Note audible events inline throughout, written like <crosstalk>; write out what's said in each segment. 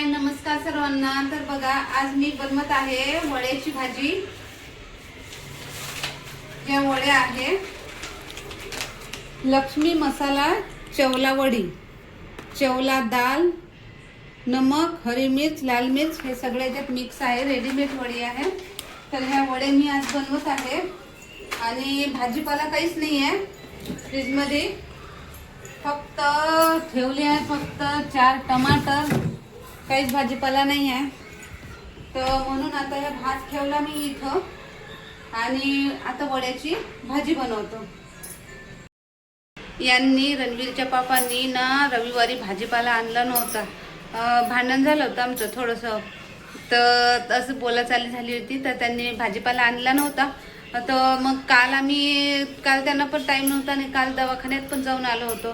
हाय नमस्कार सर्वांना. तर बघा आज मी बनवत आहे वड्याची भाजी. या वड्या आहे लक्ष्मी मसाला चवला वडी चवला दाल नमक हरी मिर्च लाल मिर्च हे सगळे ज्यात मिक्स आहे रेडीमेड वडी आहे तर ह्या वड्या मी आज बनवत आहे. आणि भाजीपाला काहीच नाही आहे फ्रीजमध्ये फक्त ठेवले आहे फक्त चार टमाटर. काहीच भाजीपाला नाही आहे. तर म्हणून आता हे भात ठेवला मी इथं. आणि आता वड्याची भाजी बनवतो. यांनी रणवीरच्या पापांनी ना रविवारी भाजीपाला आणला नव्हता. भांडण झालं होतं आमचं थोडंसं. तर असं बोलाचाली झाली होती तर त्यांनी भाजीपाला आणला नव्हता. तर मग काल आम्ही काल त्यांना पण टाईम नव्हता आणि काल दवाखान्यात पण जाऊन आलो होतो.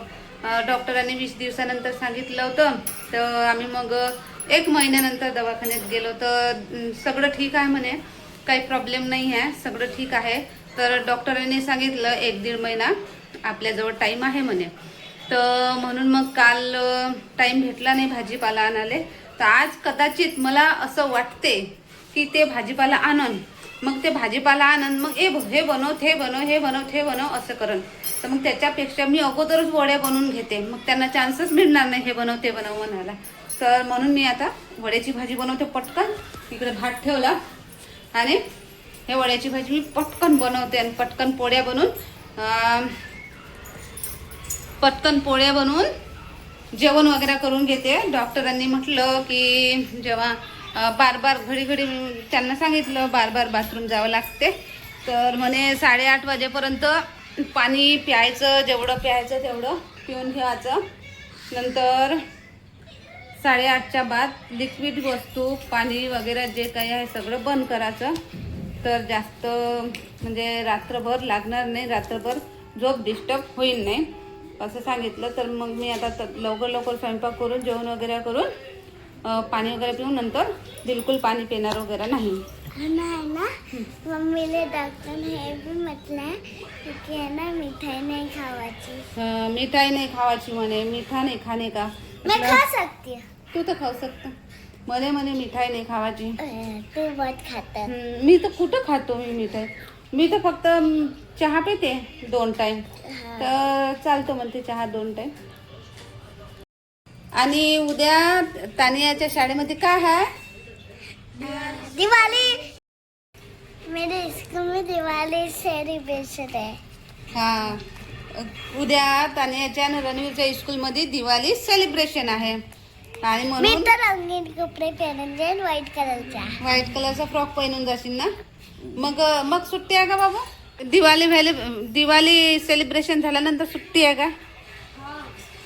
डॉक्टरांनी वीस दिवसानंतर सांगितलं होतं. तर आम्ही मग एक महिन्यानंतर दवाखान्यात गेलो. तर सगळं ठीक आहे म्हणे. काही प्रॉब्लेम नाही आहे. सगळं ठीक आहे. तर डॉक्टरांनी सांगितलं एक दीड महिना आपल्याजवळ टाईम आहे म्हणे. तर म्हणून मग काल टाईम भेटला नाही भाजीपाला आणाले तर आज कदाचित मला असं वाटते की ते भाजीपाला आणन. मग ते भाजीपाला आणन मग ए हे बनव हे बनव हे बनव हे बनव असं करन तर मग त्याच्यापेक्षा मी अगोदरच वड्या बनवून घेते. मग त्यांना चान्सच मिळणार नाही हे बनव ते बनव म्हणायला. तर म्हणून मी आता वड्याची भाजी बनवते पटकन. इकडे भात ठेवला. आणि हे वड्याची भाजी मी पटकन बनवते आणि पटकन पोळ्या बनवून पटकन पोळ्या बनवून जेवण वगैरे करून घेते. डॉक्टरांनी म्हटलं की जेव्हा बार बार घडी घडी त्यांना सांगितलं बार बार बाथरूम जावं लागते. तर म्हणे साडेआठ वाजेपर्यंत पाणी प्यायचं जेवढं प्यायचं तेवढं पिऊन ठेवायचं नंतर साडेआठच्या बाद लिक्विड वस्तू पाणी वगैरे जे काही आहे सगळं बंद करायचं. तर जास्त म्हणजे रात्रभर लागणार नाही रात्रभर झोप डिस्टर्ब होईल नाही. असं सांगितलं. तर मग मी आता लवकर लवकर स्वयंपाक करून जेवण वगैरे करून पाणी वगैरे पिऊन नंतर बिलकुल पाणी पिणार वगैरे नाही. ना ने हे भी म्हटलं की ना मिठाई नहीं खावाची अं, मिठाई नाही खावाची म्हणे मिठा नाही खाणे का? मैं म्हटलं, खा सकती तू तर खाऊ शकता. म्हणे म्हणे मिठाई नाही खावाची अ, तू बहुत खाता. मी तर कुठं खातो मी मिठाई? मी तर फक्त चहा पिते दोन टाइम हा. तर चालतो म्हणते चहा दोन टाइम आणि उद्या तानियाच्या शाळेमध्ये काय आहे दिवाली मेरे स्कूल में दिवाली सेलिब्रेशन है. हा. उद्या तानियाच्या आणि रणवीरच्या स्कूलमध्ये दिवाळी सेलिब्रेशन आहे. आणि मी म्हणून तर रंगीन कपडे पहनून जाईन व्हाईट कलरचा व्हाईट कलरचा फ्रॉक पहिनून जाशील ना? मग मग सुट्टी आहे का बाबा? दिवाळी व्हॅली दिवाळी सेलिब्रेशन झाल्यानंतर सुट्टी आहे का?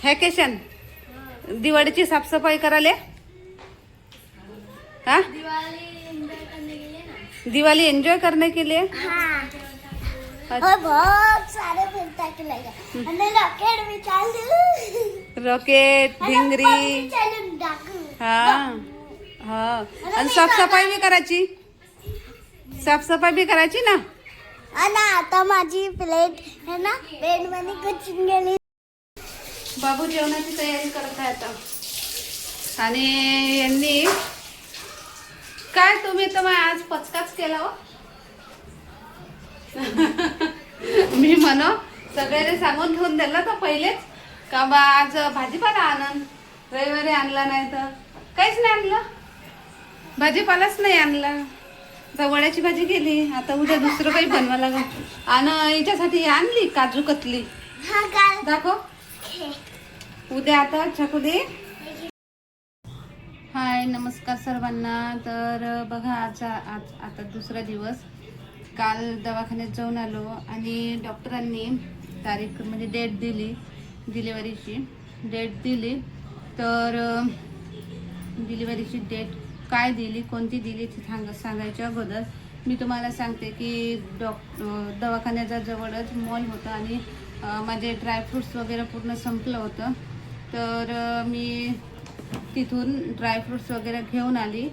व्हॅकेशन दिवाळीची साफसफाई करायला? हा? दिवाळी एन्जॉय करने के लिए हाँ और बहुत सारे रॉकेट भिंगरी. हा हा. आणि साफसफाई बी करायची? साफसफाई बी करायची ना? आता माझी प्लेट है ना बेडमध्ये कुचून गेली. बाबू जेवणाची तयारी करत आहे आता. आणि यांनी काय तुम्ही तर मग आज पचकाच केला हो. <laughs> मी म्हण सगळ्याने सांगून ठेवून दिलं तर पहिलेच. का बा आज भाजीपाला आणन. रविवारी आणला नाही तर. काहीच नाही आणलं. भाजीपालाच नाही आणला. तर वड्याची भाजी केली. आता उद्या दुसरं काही बनवा लागेल. आणि हिच्यासाठी आणली काजू कतली. हा दाखव. उद्या आता छकुली. हाय नमस्कार सर्वांना. तर बघा आज आज आता दुसरा दिवस. काल दवाखान्यात जाऊन आलो आणि डॉक्टरांनी तारीख म्हणजे डेट दिली डिलिव्हरीची. डेट दिली. तर डिलिव्हरीची डेट काय दिली कोणती दिली ती सांग सांगायच्या अगोदर मी तुम्हाला सांगते की डॉक्टर दवाखान्याच्या जवळच मॉल होता आणि माझे ड्रायफ्रुट्स वगैरे पूर्ण संपलं होतं. तर मी तिथून ड्रायफ्रुट्स वगैरे घेऊन आली.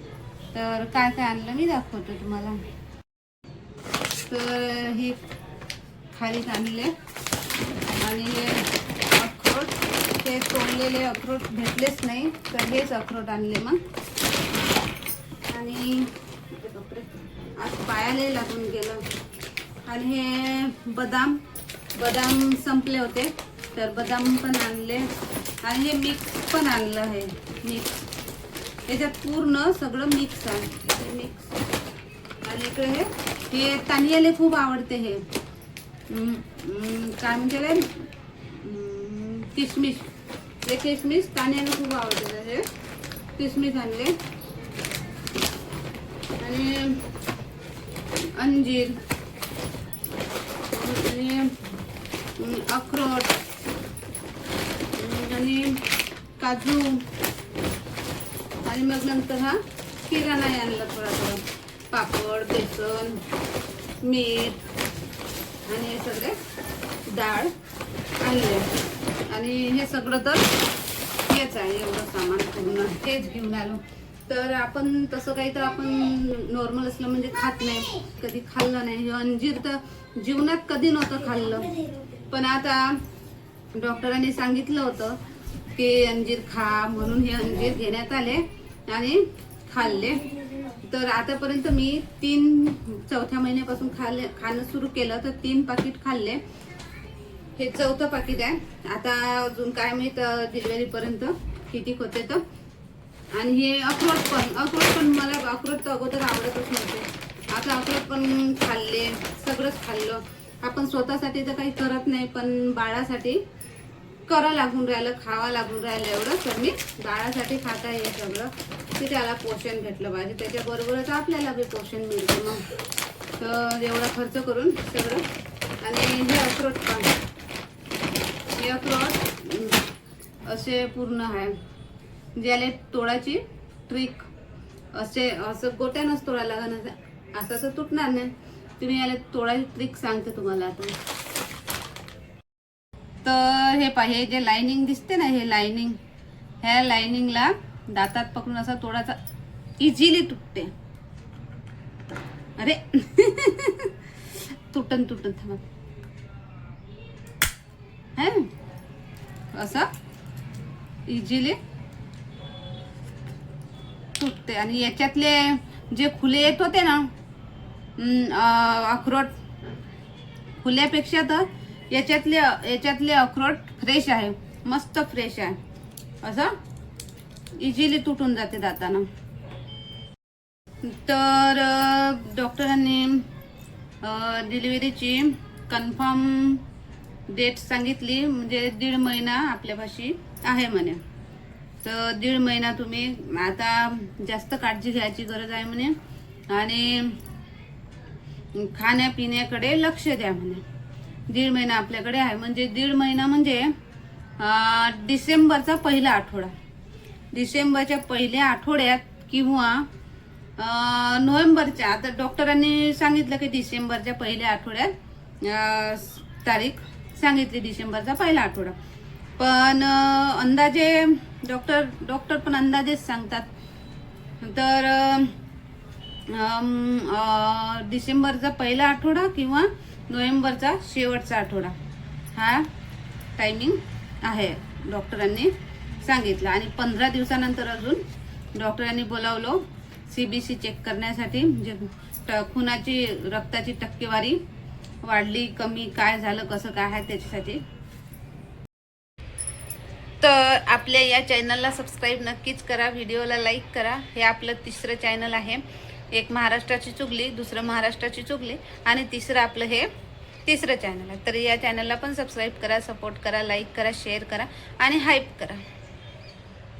तर काय काय आणलं मी दाखवतो तुम्हाला. तर हे खालीच आणले. आणि हे अक्रोट ते तोडलेले अक्रोट भेटलेच नाही तर हेच अक्रोट आणले मग. आणि आज पायालाही लागून गेलं. आणि हे बदाम बदाम संपले होते. तर बदाम पण आणले. आणि हे मिक्स पण आणलं आहे. मिक्स याच्यात पूर्ण सगळं मिक्स आहे. मिक्स आणि इकडे हे हे तानियाले खूप आवडते हे. हम्म, हम्म, काय किसमिस. हे किसमिस तानियाला खूप आवडते हे. किसमिस आणले. आणि अंजीर. आणि अक्रोट आणि काजू. आणि मग नंतर हा किराणा आणला थोडा थोडा. पापड बेसन मीठ आणि हे सगळे डाळ आणले. आणि हे सगळं तर हेच आहे एवढं सामान पूर्ण हेच घेऊन आलो. तर आपण तसं काही तर आपण नॉर्मल असलं म्हणजे खात नाही. कधी खाल्लं नाही. अंजीर तर जीवनात कधी नव्हतं खाल्लं. पण आता डॉक्टरांनी सांगितलं होतं की अंजीर खा म्हणून हे अंजीर घेण्यात आले आणि खाल्ले. तर आतापर्यंत मी तीन चौथ्या महिन्यापासून खाल्ले खाणं सुरू केलं तर तीन पाकिट खाल्ले. हे चौथं पाकिट आहे. आता अजून काय माहीत डिलिव्हरीपर्यंत किती होते तर. आणि हे अक्रोट पण अक्रोट पण मला अक्रोट तर अगोदर आवडतच नव्हते. आता अक्रोट पण खाल्ले सगळंच खाल्लं. आपण स्वतःसाठी तर काही करत नाही पण बाळासाठी करा लागून राहिलं खावा लागून राहिलं एवढं तर मी बाळासाठी खाता हे सगळं. की त्याला पोषण भेटलं पाहिजे. त्याच्याबरोबरच आपल्याला बी पोषण मिळतं मग तर एवढा खर्च करून सगळं. आणि हे अक्रोट पण. हे अक्रोट असे पूर्ण आहे. ज्याला तोडाची ट्रिक असे असं गोट्यानंच तोडायला लागणार असं असं तुटणार नाही. तुम्ही याला तोडाची ट्रिक सांगते तुम्हाला आता. तर हे पाहिजे जे लाइनिंग दिसते ना हे लाइनिंग ह्या लाइनिंगला दातात पकडून असा थोडासा इझिली तुटते. अरे तुटन तुटन थांबा. है? असं इझिली तुटते. आणि याच्यातले जे खुले येत होते ना अक्रोट खुल्यापेक्षा तर याच्यातले याच्यातले अक्रोट फ्रेश आहे. मस्त फ्रेश आहे. असं? इझिली तुटून जाते दाताना. तर डॉक्टरांनी डिलिव्हरीची कन्फर्म डेट सांगितली. म्हणजे दीड महिना आपल्यापाशी आहे म्हणे. तर दीड महिना तुम्ही आता जास्त काळजी घ्यायची गरज आहे म्हणे. आणि खाण्यापिण्याकडे लक्ष द्या म्हणे. दीड महिना आपल्याकडे आहे. म्हणजे दीड महिना म्हणजे डिसेंबरचा पहिला आठवडा. डिसेंबरच्या पहिल्या आठवड्यात किंवा नोव्हेंबरच्या आता डॉक्टरांनी सांगितलं की डिसेंबरच्या पहिल्या आठवड्यात तारीख सांगितली डिसेंबरचा पहिला आठवडा. पण अंदाजे डॉक्टर डॉक्टर पण अंदाजेच सांगतात. तर डिसेंबरचा पहिला आठवडा किंवा नोव्हेंबरचा शेवटचा आठवडा. हा टायमिंग आहे. डॉक्टरांनी सांगितलं. आणि पंधरा दिवसानंतर अजून डॉक्टरांनी बोलावलं. सी बी सी चेक करण्यासाठी. म्हणजे ट- खुनाची रक्ताची टक्केवारी वाढली कमी काय झालं कसं काय आहे त्याच्यासाठी. तर आपल्या या चॅनलला सबस्क्राईब नक्कीच करा. व्हिडिओला लाईक करा. हे आपलं तिसरं चॅनल आहे. एक महाराष्ट्राची चुगली दुसरं महाराष्ट्राची चुगली आणि तिसरं आपलं हे तिसरं चॅनल आहे. तर या चॅनलला पण सबस्क्राईब करा सपोर्ट करा लाईक करा शेअर करा आणि हाईप करा.